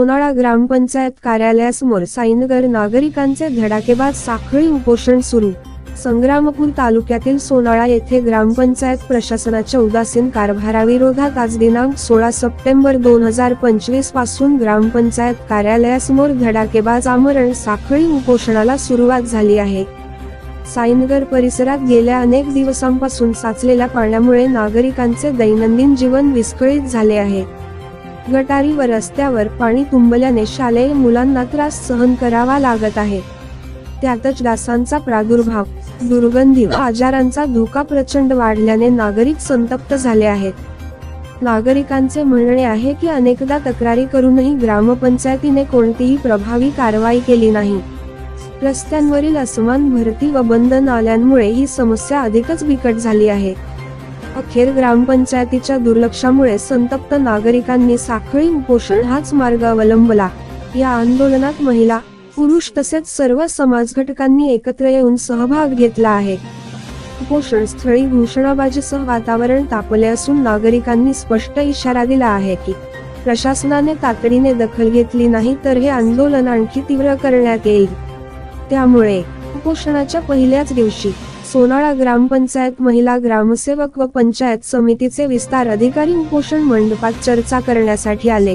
सोनाळा ग्रामपंचायत कार्यालयासमोर साईनगर नागरिकांचे धडाकेबाज साखळी उपोषण सुरू. संग्रामपूर तालुक्यातील सोनाळा येथे ग्रामपंचायत प्रशासनाच्या उदासीन कारभाराविरोधात आज दिनांक सोळा सप्टेंबर दोन हजार पंचवीसपासून ग्रामपंचायत कार्यालयासमोर धडाकेबाज आमरण साखळी उपोषणाला सुरुवात झाली आहे. साईनगर परिसरात गेल्या अनेक दिवसांपासून साचलेल्या पाण्यामुळे नागरिकांचे दैनंदिन जीवन विस्कळीत झाले आहे. गटारी व रस्त्यावर पाणी तुंबल्याने शालेय मुलांना त्रास सहन करावा लागत आहे. त्यातच डासांचा प्रादुर्भाव दुर्गंधी व आजारांचा धोका प्रचंड वाढल्याने नागरिक संतप्त झाले आहेत. नागरिकांचे म्हणणे आहे की अनेकदा तक्रारी करूनही ग्रामपंचायतीने कोणतीही प्रभावी कारवाई केली नाही. रस्त्यांवरील असमान भरती व बंद नाल्यांमुळे ही समस्या अधिकच बिकट झाली आहे. अखेर ग्रामपंचायतीच्या दुर्लक्षामुळे संतप्त नागरिकांनी साखळी उपोषण हाच मार्ग अवलंबला. या आंदोलनात महिला पुरुष तसेच सर्व समाज घटकांनी एकत्र येऊन सहभाग घेतला आहे. उपोषण स्थळी घोषणाबाजीसह वातावरण तापले असून नागरिकांनी स्पष्ट इशारा दिला आहे की प्रशासनाने तातडीने दखल घेतली नाही तर हे आंदोलन आणखी तीव्र करण्यात येईल. त्यामुळे उपोषणाच्या पहिल्याच दिवशी सोनाळा ग्रामपंचायत महिला ग्रामसेवक व पंचायत समितीचे विस्तार अधिकारी उपोषण मंडपात चर्चा करण्यासाठी आले.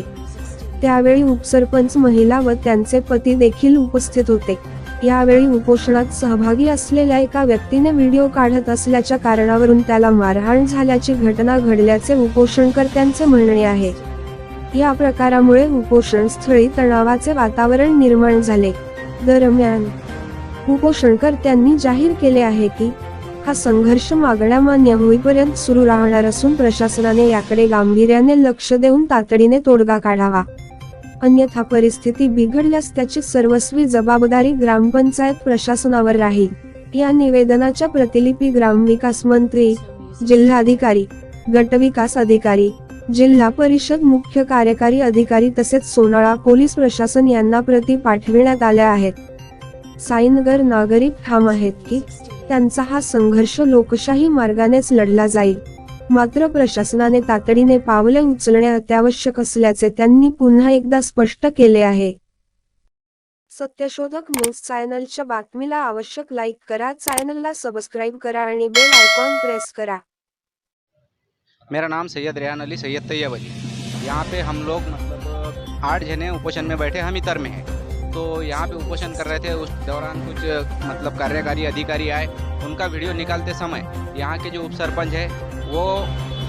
त्यावेळी उपसरपंच महिला व त्यांचे पती देखील उपस्थित होते. यावेळी उपोषणात सहभागी असलेल्या एका व्यक्तीने व्हिडिओ काढत असल्याच्या कारणावरून त्याला मारहाण झाल्याची घटना घडल्याचे उपोषणकर्त्यांचे म्हणणे आहे. या प्रकारामुळे उपोषण स्थळी तणावाचे वातावरण निर्माण झाले. दरम्यान उपोषणकर्त्यांनी जाहीर केले आहे की हा संघर्ष मागण्या मान्य होईपर्यंत सुरू राहणार असून प्रशासनाने याकडे गांभीर्याने लक्ष देऊन तातडीने तोडगा काढावा. अन्यथा परिस्थिती बिघडल्यास त्याची सर्वस्वी जबाबदारी ग्रामपंचायत प्रशासनावर राहील. या निवेदनाच्या प्रतिलिपी ग्रामविकास मंत्री जिल्हाधिकारी गटविकास अधिकारी जिल्हा परिषद मुख्य कार्यकारी अधिकारी तसेच सोनाळा पोलीस प्रशासन यांना प्रती पाठविण्यात आल्या आहेत. साईनगर नागरिक ठाम आहेत की त्यांचा हा संघर्ष लोकशाही मार्गानेच लढला जाईल. मात्र प्रशासनाने तातडीने पावले उचलणे अत्यावश्यक असल्याचे त्यांनी पुन्हा एकदा स्पष्ट केले आहे. सत्यशोधक न्यूज चॅनलच्या बातमीला आवश्यक लाईक करा चॅनलला सबस्क्राईब करा आणि बेल आयकॉन प्रेस करा. मेरा नाम सैयद रेहान अली सैयद तैयब अली यहाँ पे हम लोग मतलब आठ जने उपोषण में बैठे हम इतर में हैं। तो यहाँ पे उपोषण कर रहे थे। उस दौरान कुछ मतलब कार्यकारी अधिकारी आए। उनका वीडियो निकालते समय यहाँ के जो उप सरपंच है, वो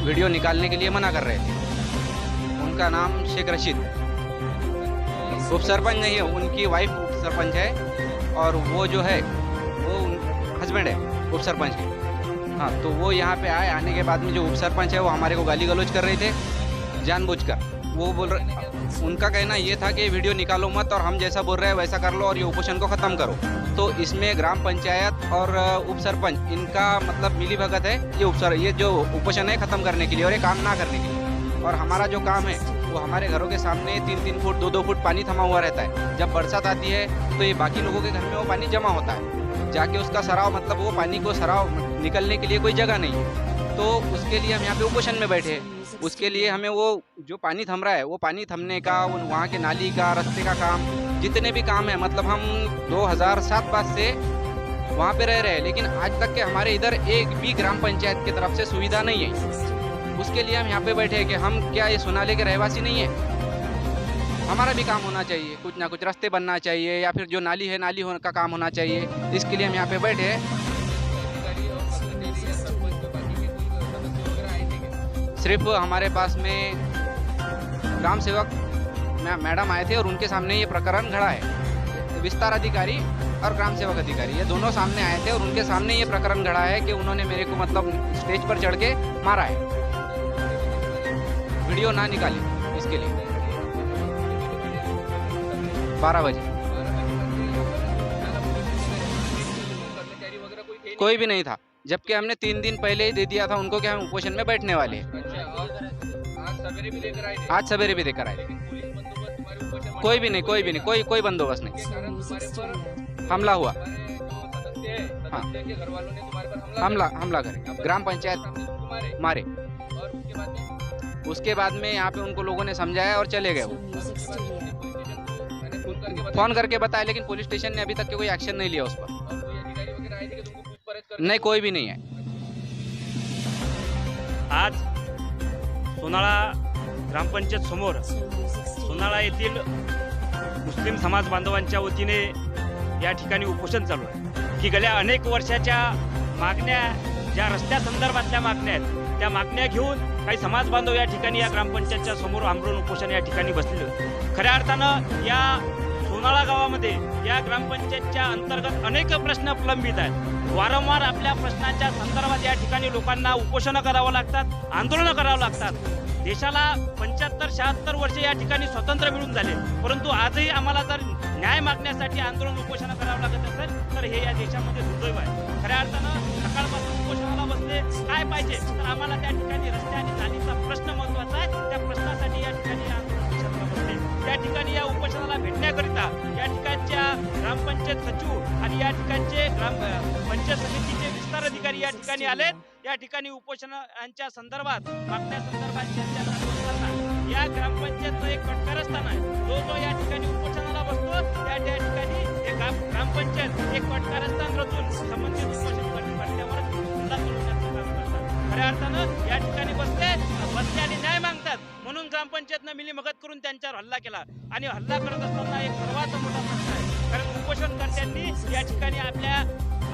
वीडियो निकालने के लिए मना कर रहे थे। उनका नाम शेख रशीद। उप सरपंच नहीं है, उनकी वाइफ उप सरपंच है और वो जो है, वो हस्बैंड है उप सरपंच के हाँ तो वो यहाँ पे आए, आने के बाद में जो उप सरपंच है, वो हमारे को गाली गलौज कर रहे थे, जानबूझकर। वो बोल रहे उनका कहना ये था कि वीडियो निकालो मत और हम जैसा बोल रहे हैं वैसा कर लो और ये उपोषण को ख़त्म करो। तो इसमें ग्राम पंचायत और उप सरपंच, इनका मतलब मिली भगत है ये उपसर ये जो उपोषण है ख़त्म करने के लिए और ये काम ना करने के लिए। और हमारा जो काम है, वो हमारे घरों के सामने तीन तीन फुट दो दो फुट पानी थमा हुआ रहता है। जब बरसात आती है तो ये बाकी लोगों के घर में वो पानी जमा होता है। जाके उसका सराव मतलब वो पानी को सराव निकलने के लिए कोई जगह नहीं है। तो उसके लिए हम यहाँ पे उपोषण में बैठे हैं। उसके लिए हमें वो जो पानी थम रहा है, वो पानी थमने का वहाँ के नाली का, रास्ते का काम, जितने भी काम है मतलब हम 2007 बाद से वहाँ पे रह रहे हैं, लेकिन आज तक के हमारे इधर एक भी ग्राम पंचायत की तरफ़ से सुविधा नहीं है। उसके लिए हम यहाँ पे बैठे हैं कि हम क्या ये सोनाले के रहवासी नहीं है? हमारा भी काम होना चाहिए, कुछ ना कुछ रास्ते बनना चाहिए, या फिर जो नाली है, नाली होने का काम होना चाहिए, इसके लिए हम यहाँ पे बैठे हैं। सिर्फ़ हमारे पास में ग्राम सेवक मैडम आए थे और उनके सामने ये प्रकरण खड़ा है। विस्तार अधिकारी और ग्राम सेवक अधिकारी, ये दोनों सामने आए थे और उनके सामने ये प्रकरण खड़ा है कि उन्होंने मेरे को मतलब स्टेज पर चढ़ के मारा है। वीडियो ना निकाली इसके लिए। बारह बजे। कोई भी नहीं था। जबकि हमने तीन दिन पहले ही दे दिया था उनको कि हम उपोषण में बैठने वाले हैं। आज सवेरे भी देकर आए कोई भी नहीं कोई भी नहीं कोई कोई बंदोबस्त नहीं। हमला हुआ। हाँ। हमला हमला करे। ग्राम पंचायत मारे। उसके बाद में? यहाँ पे उनको लोगों ने समझाया और चले गए वो। फ़ोन करके बताया। लेकिन पुलिस स्टेशन ने अभी तक के कोई एक्शन नहीं लिया उस पर। नहीं कोई भी नहीं है। आज सोनाळा ग्रामपंचायत समोर सोनाळा येथील मुस्लिम समाज बांधवांच्या वतीने या ठिकाणी उपोषण चालू आहे. की गेल्या अनेक वर्षाच्या मागण्या ज्या रस्त्या संदर्भातल्या मागण्या आहेत त्या मागण्या घेऊन काही समाज बांधव या ठिकाणी या ग्रामपंचायतच्या समोर आमरण उपोषण या ठिकाणी बसलेले खऱ्या अर्थानं या सोनाळा गावामध्ये या ग्रामपंचायतच्या अंतर्गत अनेक प्रश्न प्रलंबित आहेत. वारंवार आपल्या प्रश्नांच्या संदर्भात या ठिकाणी लोकांना उपोषणं करावं लागतात आंदोलनं करावं लागतात. देशाला पंच्याहत्तर शहात्तर वर्ष या ठिकाणी स्वतंत्र मिळून झाले. परंतु आजही आम्हाला जर न्याय मागण्यासाठी आंदोलन उपोषणं करावं लागत असेल तर हे या देशामध्ये दुर्दैव आहे. खऱ्या अर्थानं सकाळपासून उपोषणाला बसले काय पाहिजे? तर आम्हाला त्या ठिकाणी रस्ते आणि नालीचा प्रश्न महत्त्वाचा ठिकाणी या उपोषणाला भेटण्याकरिता या ठिकाणच्या ग्रामपंचायत सचिव आणि या ठिकाणचे ग्राम पंचायत समितीचे विस्तार अधिकारी या ठिकाणी आलेत. या ठिकाणी उपोषणांच्या संदर्भात मागण्या संदर्भात चर्चा असताना या ग्रामपंचायतचा एक कटकारस्थान आहे जो जो या ठिकाणी उपोषणाला बसतो त्या त्या ठिकाणी हे ग्रामपंचायत एक कटकारस्थान रचून संबंधित उपोषण पडल्यावर हल्ला चढवण्याचं काम करतात. खऱ्या अर्थानं या ठिकाणी म्हणून ग्रामपंचायतनं मिलीमगत करून त्यांच्यावर हल्ला केला. आणि हल्ला करत असताना एक सर्वात मोठा प्रश्न आहे. कारण उपोषणकर्त्यांनी या ठिकाणी आपल्या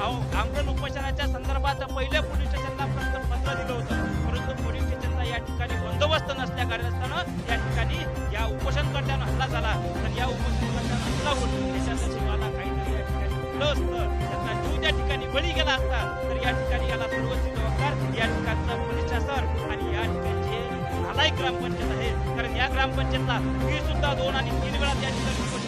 आव- आमरण उपोषणाच्या संदर्भात पहिल्या पोलीस स्टेशनला प्रश्न पत्र दिलं होतं. परंतु पोलीस स्टेशनचा या ठिकाणी बंदोबस्त नसल्या कारणास्तव या ठिकाणी या उपोषणकर्त्यांना हल्ला झाला. तर या उपोषणकर्त्यांना हल्ला होऊन देशाच्या नशिबाला काही या ठिकाणी उरलं असतं. त्यांना जीव त्या ठिकाणी बळी गेला असता. तर या ठिकाणी याला सर्वस्वी जबाबदार या ठिकाणचं पोलीस शासन आणि या एक ग्रामपंचायत आहे. कारण या ग्रामपंचायतला मी सुद्धा दोन आणि तीन वेळा त्या ठिकाणी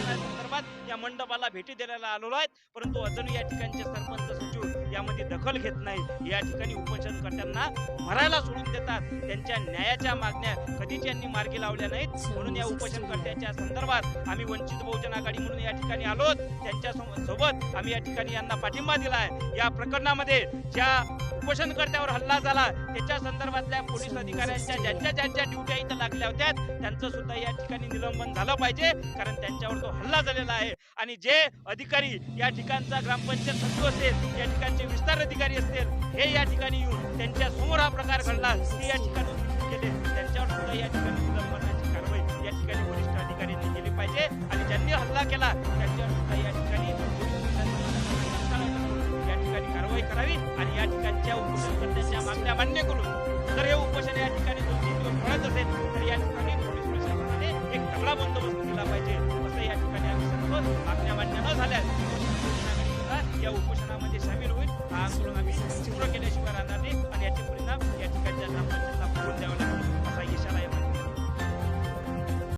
मंडपाला भेटी द्यायला आलेलो आहेत. परंतु अजून या ठिकाणचे सरपंच सचिव यामध्ये दखल घेत नाही. या ठिकाणी उपोषणकर्त्यांना मरायला सोडून देतात. त्यांच्या न्यायाच्या मागण्या कधीच यांनी मार्गी लावल्या नाहीत. म्हणून या उपोषणकर्त्यांच्या संदर्भात आम्ही वंचित बहुजन आघाडी म्हणून या ठिकाणी आलोत त्यांच्यासोबत आम्ही या ठिकाणी यांना पाठिंबा दिला आहे. या प्रकरणामध्ये ज्या उपोषणकर्त्यावर हल्ला झाला त्याच्या संदर्भातल्या पोलीस अधिकाऱ्यांच्या ज्यांच्या ज्यांच्या ड्युट्या इथं लागल्या होत्या त्यांचं सुद्धा या ठिकाणी निलंबन झालं पाहिजे. कारण त्यांच्यावर तो हल्ला झालेला आहे. आणि जे अधिकारी या ठिकाणचा ग्रामपंचायत सचिव असेल या ठिकाणचे विस्तार अधिकारी असतील हे या ठिकाणी येऊन त्यांच्यासमोर हा प्रकार घडला ते या ठिकाणी केले. त्यांच्यावर सुद्धा या ठिकाणी निलंबनाची कारवाई या ठिकाणी वरिष्ठ अधिकाऱ्यांनी केली पाहिजे आणि ज्यांनी हल्ला केला त्यांच्यावर सुद्धा या ठिकाणी या ठिकाणी कारवाई करावी आणि या ठिकाणच्या उपोषणकर्त्यांच्या मागण्या मान्य करून जर हे उपोषण या ठिकाणी दोन तीन दिवस पडत असेल तर या ठिकाणी